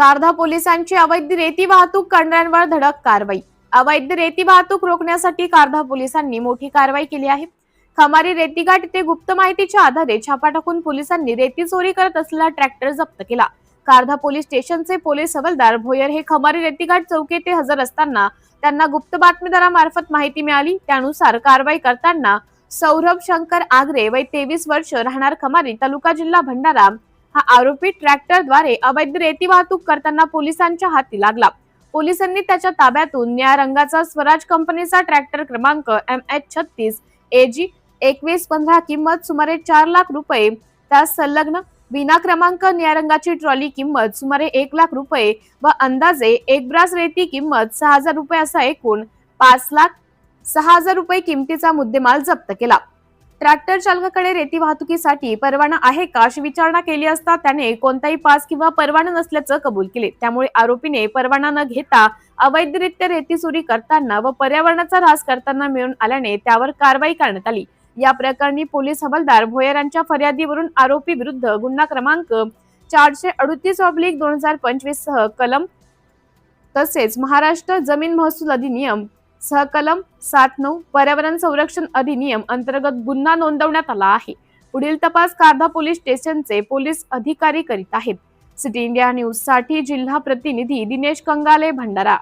कारधा पोलिसांची अवैध रेती वाहतूक करणाऱ्यांवर धडक कारवाई. अवैध रेती वाहतूक रोखण्यासाठी कारधा पोलिसांनी मोठी कारवाई केली आहे. खमारी रेतीघाट येथे गुप्त माहितीच्या आधारे छापा टाकून पोलिसांनी रेती चोरी करत असलेला ट्रॅक्टर जप्त केला. कारधा पोलीस स्टेशनचे पोलीस हवालदार भोयर हे खमारी रेतीघाट चौकी येथे हजर असताना त्यांना गुप्त बातमीदारामार्फत माहिती मिळाली. त्यानुसार कारवाई करताना सौरभ शंकर आगरे वय तेवीस वर्ष राहणार खमारी तालुका जिल्हा भंडारा हा आरोपी ट्रॅक्टरद्वारे अवैध रेती वाहतूक करताना पोलिसांच्या हाती लागला. पोलिसांनी त्याच्या ताब्यातून निळ्या रंगाचा स्वराज कंपनीचा ट्रॅक्टर क्रमांक एम एच छत्तीस एजी एकवीस पंधरा किंमत सुमारे चार लाख रुपये त्यास संलग्न विना क्रमांक निळ्या रंगाची ट्रॉली किंमत सुमारे एक लाख रुपये व अंदाजे एक ब्रास रेती किंमत सहा हजार रुपये असा एकूण पाच लाख सहा हजार रुपये किमतीचा मुद्देमाल जप्त केला. ट्रॅक्टर चालकाकडे रेती वाहतुकीसाठी परवाना आहे का अशी विचारणा केली असता त्याने कोणताही पास किंवा परवाना नसल्याचं कबूल केले. त्यामुळे आरोपीने परवाना न घेता अवैधरित्या रेती चोरी करताना व पर्यावरणाचा ऱ्हास करताना मिळून आल्याने त्यावर कारवाई करण्यात आली. या प्रकरणी पोलीस हवालदार भोयर यांच्या फर्यादीवरून आरोपी विरुद्ध गुन्हा क्रमांक चारशे अडतीस ऑब्लिक दोन हजार पंचवीस सह कलम तसेच महाराष्ट्र जमीन महसूल अधिनियम सहकलम सात नऊ पर्यावरण संरक्षण अधिनियम अंतर्गत गुन्हा नोंदवण्यात आला आहे. पुढील तपास कारधा पोलीस स्टेशनचे पोलीस अधिकारी करीत आहेत. सिटी इंडिया न्यूजसाठी जिल्हा प्रतिनिधी दिनेश कंगाले भंडारा.